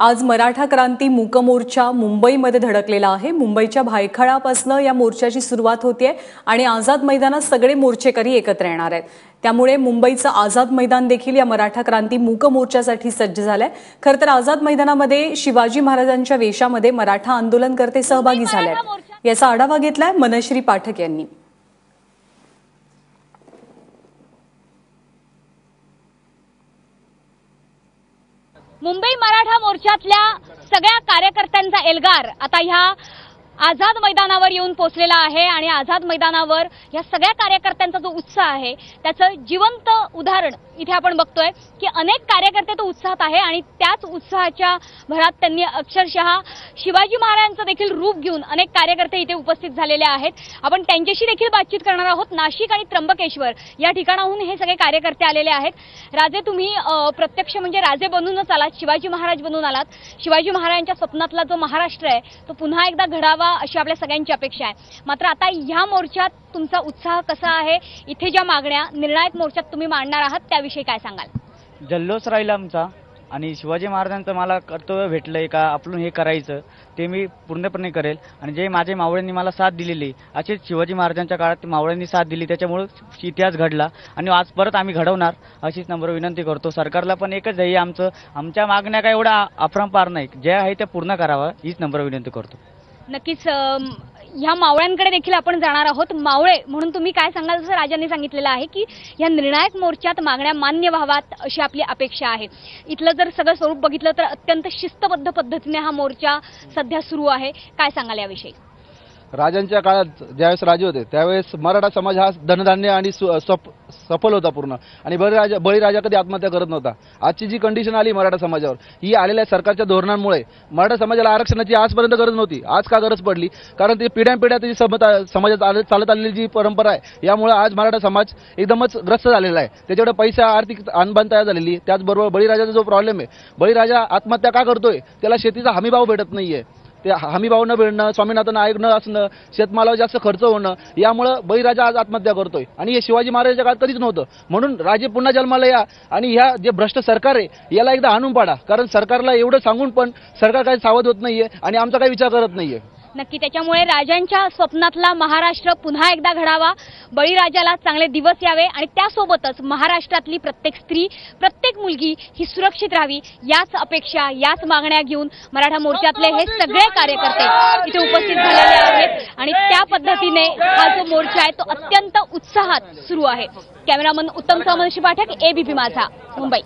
आज मराठा क्रांती मूक मोर्चा मुंबईमध्ये धडकलेला आहे. मुंबईच्या भायखळापासनं या मोर्चाची सुरुवात होतीये आणि आझाद मैदानात सगळे मोर्चेकरी एकत्र येणार आहेत. त्यामुळे मुंबईचं आझाद मैदान देखील या मराठा क्रांती मूक मोर्चासाठी सज्ज झालंय. खरं तर आझाद मैदानामध्ये शिवाजी महाराजांच्या वेशामध्ये मराठा आंदोलनकर्ते सहभागी झाले आहेत याचा आढावा घेतलाय मनश्री पाठक यांनी. मुंबई मराठा मोर्चातल्या सगळ्या कार्यकर्त्यांचा एल्गार. आता ह्या आझाद मैदानावर येऊन पोचलेला आहे आणि आझाद मैदानावर या सगळ्या कार्यकर्त्यांचा जो उत्साह आहे त्याचं जिवंत उदाहरण इथे आपण बघतोय की अनेक कार्यकर्ते तो उत्साहात आहे आणि त्याच उत्साहाच्या भरात त्यांनी अक्षरशः शिवाजी महाराजांचं देखील रूप घेऊन अनेक कार्यकर्ते इथे उपस्थित झालेले आहेत. आपण त्यांच्याशी देखील बातचीत करणार आहोत. नाशिक आणि त्र्यंबकेश्वर या ठिकाणाहून हे सगळे कार्यकर्ते आलेले आहेत. राजे तुम्ही प्रत्यक्ष म्हणजे राजे बनूनच आलात शिवाजी महाराज बनून आलात. शिवाजी महाराजांच्या स्वप्नातला जो महाराष्ट्र आहे तो पुन्हा एकदा घडावा अशी आपल्या सगळ्यांची अपेक्षा आहे. मात्र आता ह्या मोर्चात तुमचा उत्साह कसा आहे? इथे ज्या मागण्या निर्णायक मोर्चात तुम्ही मांडणार आहात त्याविषयी काय सांगाल? जल्लोष राहिला आमचा आणि शिवाजी महाराजांचं मला कर्तव्य भेटलंय का आपण हे करायचं ते मी पूर्णपणे करेल. आणि जे माझे मावळ्यांनी मला साथ दिलेली असेच शिवाजी महाराजांच्या काळात मावळ्यांनी साथ दिली त्याच्यामुळे इतिहास घडला. आणि आज परत आम्ही घडवणार अशीच नंबर विनंती करतो. सरकारला पण एकच आहे आमचं. आमच्या मागण्या काय एवढा अफरंपार नाही ज्या आहे त्या पूर्ण करावं हीच नंबर विनंती करतो. नक्कीच ह्या मावळ्यांकडे देखील आपण जाणार आहोत. मावळे म्हणून तुम्ही काय सांगाल? जसं राजांनी सांगितलेलं आहे की या निर्णायक मोर्चात मागण्या मान्य व्हाव्यात अशी आपली अपेक्षा आहे. इथलं जर सगळं स्वरूप बघितलं तर अत्यंत शिस्तबद्ध पद्धतीने हा मोर्चा सध्या सुरू आहे. काय सांगाल याविषयी? राजांच्या काळात ज्यावेळेस राजे होते त्यावेळेस मराठा समाज हा धनधान्य आणि सु- सफल होता पूर्ण. आणि बळीराजा बळीराजा कधी आत्महत्या करत नव्हता. आजची जी कंडिशन आली मराठा समाजावर ही आलेल्या सरकारच्या धोरणांमुळे मराठा समाजाला आरक्षणाची आजपर्यंत गरज नव्हती. आज का गरज पडली? कारण ती पिढ्यानपिढ्या त्याची समता समाजात चालत आलेली जी परंपरा आहे यामुळे आज मराठा समाज एकदमच ग्रस्त झालेला आहे. त्याच्याकडे पैसा आर्थिक आणबाण तयार झालेली त्याचबरोबर बळीराजाचा जो प्रॉब्लेम आहे बळीराजा आत्महत्या का करतोय? त्याला शेतीचा हमीभाव भेटत नाहीये. ते हमीभाव न मिळणं स्वामीनाथन आयोग न असणं शेतमालावर जास्त खर्च होणं यामुळं बळीराजा आज आत्महत्या करतोय. आणि हे शिवाजी महाराजांच्या काळात कधीच नव्हतं. म्हणून राजे पुन्हा जन्माला या आणि ह्या जे भ्रष्ट सरकार आहे याला एकदा आणून पाडा. कारण सरकारला एवढं सांगून पण सरकार काही सावध होत नाहीये आणि आमचा काही विचार करत नाहीये. नक्की त्याच्यामुळे राजांच्या स्वप्नातला महाराष्ट्र पुन्हा एकदा घडावा बळीराजाला चांगले दिवस यावे आणि त्यासोबतच महाराष्ट्रातली प्रत्येक स्त्री प्रत्येक मुलगी ही सुरक्षित राहावी याच अपेक्षा याच मागण्या घेऊन मराठा मोर्चातले हे सगळे कार्यकर्ते इथे उपस्थित झालेले आहेत आणि त्या पद्धतीने हा जो मोर्चा आहे तो अत्यंत उत्साहात सुरू आहे. कॅमेरामन उत्तम सामंतशी पाठक एबीपी माझा मुंबई.